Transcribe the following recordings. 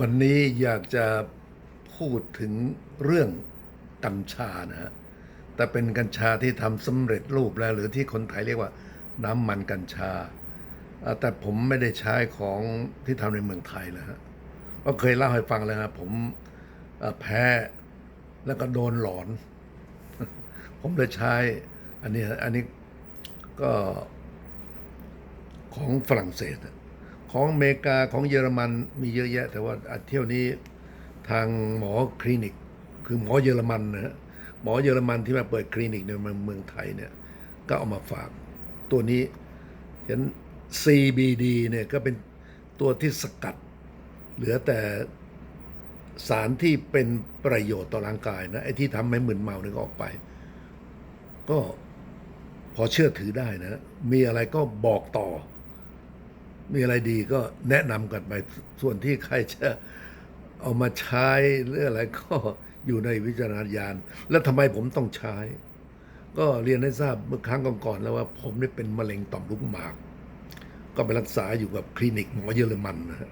วันนี้อยากจะพูดถึงเรื่องกัญชานะฮะ แต่เป็นกัญชาที่ทำสำเร็จรูปแล้ว หรือที่คนไทยเรียกว่าน้ำมันกัญชา แต่ผมไม่ได้ใช้ของที่ทำในเมืองไทยนะฮะ ก็เคยเล่าให้ฟังแล้วครับผมแพ้แล้วก็โดนหลอน ผมเลยใช้ อันนี้อันนี้ก็ของฝรั่งเศสอะ ของอเมริกาของเยอรมันมีเยอะแยะ แต่ว่าอะเที่ยวนี้ทางหมอคลินิก คือหมอเยอรมันนะฮะหมอเยอรมันที่มาเปิดคลินิกในเมืองไทยเนี่ยก็เอามาฝากตัวนี้เห็น CBD เนี่ยก็เป็นตัวที่สกัด เหลือแต่สารที่เป็นประโยชน์ต่อร่างกายนะไอ้ที่ทำให้มึนเมาเนี่ยก็ออกไป ก็พอเชื่อถือได้นะ มีอะไรก็บอกต่อ มีอะไรดีก็แนะนำกันไป ส่วนที่ใครจะเอามาใช้หรืออะไรก็อยู่ในวิจารณญาณ แล้วทำไมผมต้องใช้ ก็เรียนให้ทราบเมื่อครั้งก่อนๆแล้วว่า ผมนี่เป็นมะเร็งต่อมลูกหมาก ก็ไปรักษาอยู่กับคลินิกหมอเยอรมันนะฮะ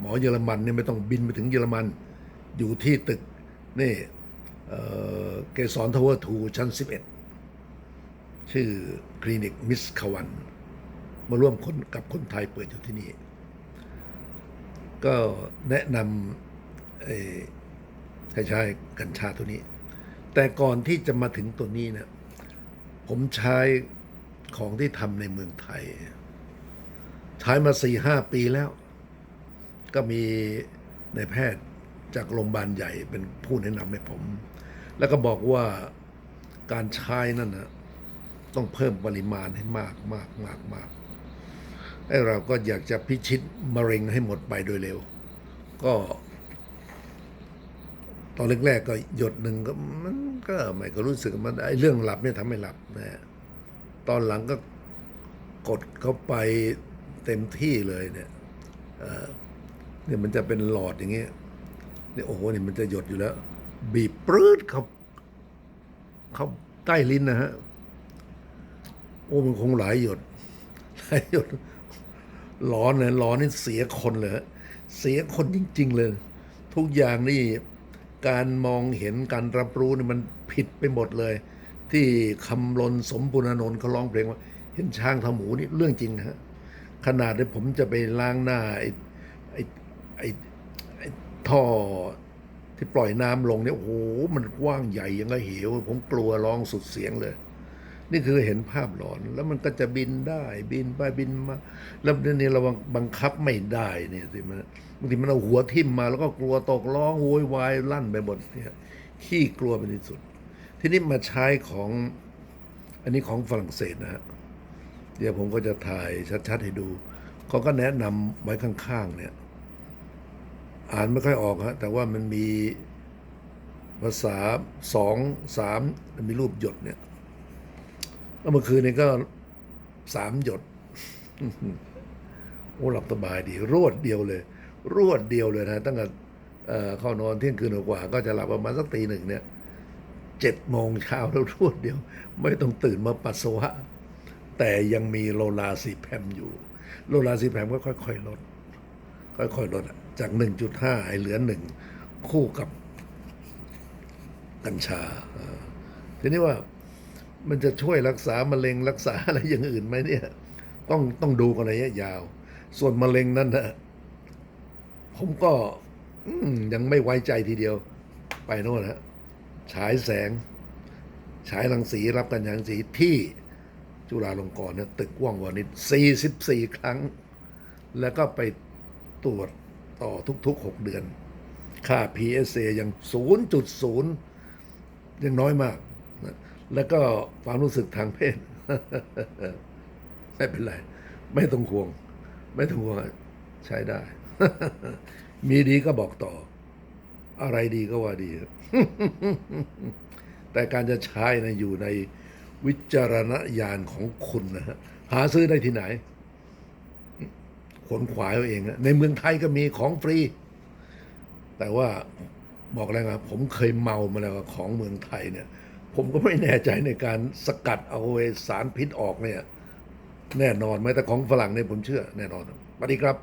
หมอเยอรมันเนี่ยไม่ต้องบินไปถึงเยอรมัน อยู่ที่ตึกนี่เอ่อเกสรทาวเวอร์ทูชั้น 11 ชื่อคลินิกมิสคาวัน มาร่วมคนกับคนไทยเปิดอยู่ที่นี่ ก็แนะนำให้ใช้กัญชาตัวนี้ แต่ก่อนที่จะมาถึงตัวนี้เนี่ยผมใช้ของที่ทำในเมืองไทย ใช้มาสี่ห้าปีแล้ว ก็มีในแพทย์จากโรงพยาบาลใหญ่เป็นผู้แนะนำให้ผม แล้วก็บอกว่าการใช้นั่นนะต้องเพิ่มปริมาณให้มากมากมากมาก ไอ้เราก็อยากจะพิชิตมะเร็งให้หมดไปโดยเร็ว ก็ ตอนแรกๆก็หยดหนึ่งก็มันก็ไม่ก็รู้สึกมันไอ้เรื่องหลับเนี่ยทำให้หลับนะตอนหลังก็กดเข้าไปเต็มที่เลยเนี่ยเนี่ยมันจะเป็นหลอดอย่างเงี้ยเนี่ยโอ้โหนี่มันจะหยดอยู่แล้ว บีบปรื้ดเขาเขาใต้ลิ้นนะฮะโอ้มันคงหลายหยดหลายหยด ร้อนเลยร้อนนี่เสียคนเลยเสียคนจริง ๆ เลย ทุกอย่างนี่การมองเห็นการรับรู้นี่มันผิดไปหมดเลย ที่คำลนสมบุญนนท์เขาร้องเพลงว่า เห็นช้างทำหมูนี่เรื่องจริงนะฮะขนาดที่ผมจะไปล้างหน้าไอ้ไอ้ไอ้ไอ้ท่อที่ปล่อยน้ำลงเนี่ยโอ้โหมันกว้างใหญ่ยังก็เหว ผมกลัวร้องสุดเสียงเลย นี่คือเห็นภาพหลอน แล้วมันก็จะบินได้ บินไปบินมา แล้วนี่เราบังคับไม่ได้เนี่ยสิมันบางทีมันเอาหัวทิ่มมาแล้วก็กลัวตกร้องโวยวายลั่นไปหมดเนี่ยขี้กลัวเป็นที่สุด ทีนี้มาใช้ของ อันนี้ของฝรั่งเศสนะฮะเดี๋ยวผมก็จะถ่ายชัดๆให้ดูเขาก็แนะนำไว้ข้างๆเนี่ย อ่านไม่ค่อยออกฮะแต่ว่ามันมีภาษาสองสามมีรูปหยดเนี่ย เมื่อคืนนี้ก็สามหยด โอ้หลับสบายดี รวดเดียวเลย รวดเดียวเลยนะตั้งแต่เข้านอนเที่ยงคืนกว่า ก็จะหลับประมาณสักตีหนึ่งเนี่ยเจ็ดโมงเช้าแล้วรวดเดียว ไม่ต้องตื่นมาปัสสาวะ แต่ยังมีโลลาซีแพมอยู่ โลลาซีแพมก็ค่อยๆลด ค่อยๆลดจาก1.5ให้เหลือหนึ่งคู่กับกัญชาทีนี้ว่า มันจะช่วยรักษามะเร็งรักษาอะไรอย่างอื่นไหมเนี่ย ต้องต้องดูกันระยะยาว ส่วนมะเร็งนั่นนะผมก็มยังไม่ไว้ใจทีเดียว ไปโน่นฮะฉายแสง ฉายรังสีรับกันรังสีที่จุฬาลงกรณ์เนี่ยตึกว่องวานิช44 ครั้ง แล้วก็ไปตรวจต่อทุก ๆ 6 เดือน ค่า PSA ยัง 0.0 ยังน้อยมากนะ แล้วก็ความรู้สึกทางเพศ ไม่เป็นไร ไม่ต้องห่วง ไม่ต้องห่วงใช้ได้ มีดีก็บอกต่อ อะไรดีก็ว่าดี แต่การจะใช้นะอยู่ในวิจารณญาณของคุณนะฮะหาซื้อได้ที่ไหน ขนขวายเอาเองอะในเมืองไทยก็มีของฟรี แต่ว่าบอกแล้วนะผมเคยเมามาแล้วของเมืองไทยเนี่ย ผมก็ไม่แน่ใจในการสกัดเอาเสารพิษออกเนี่ย แน่นอนไหมแต่ของฝรั่งเนี่ยผมเชื่อ แน่นอนสวัสดีครับ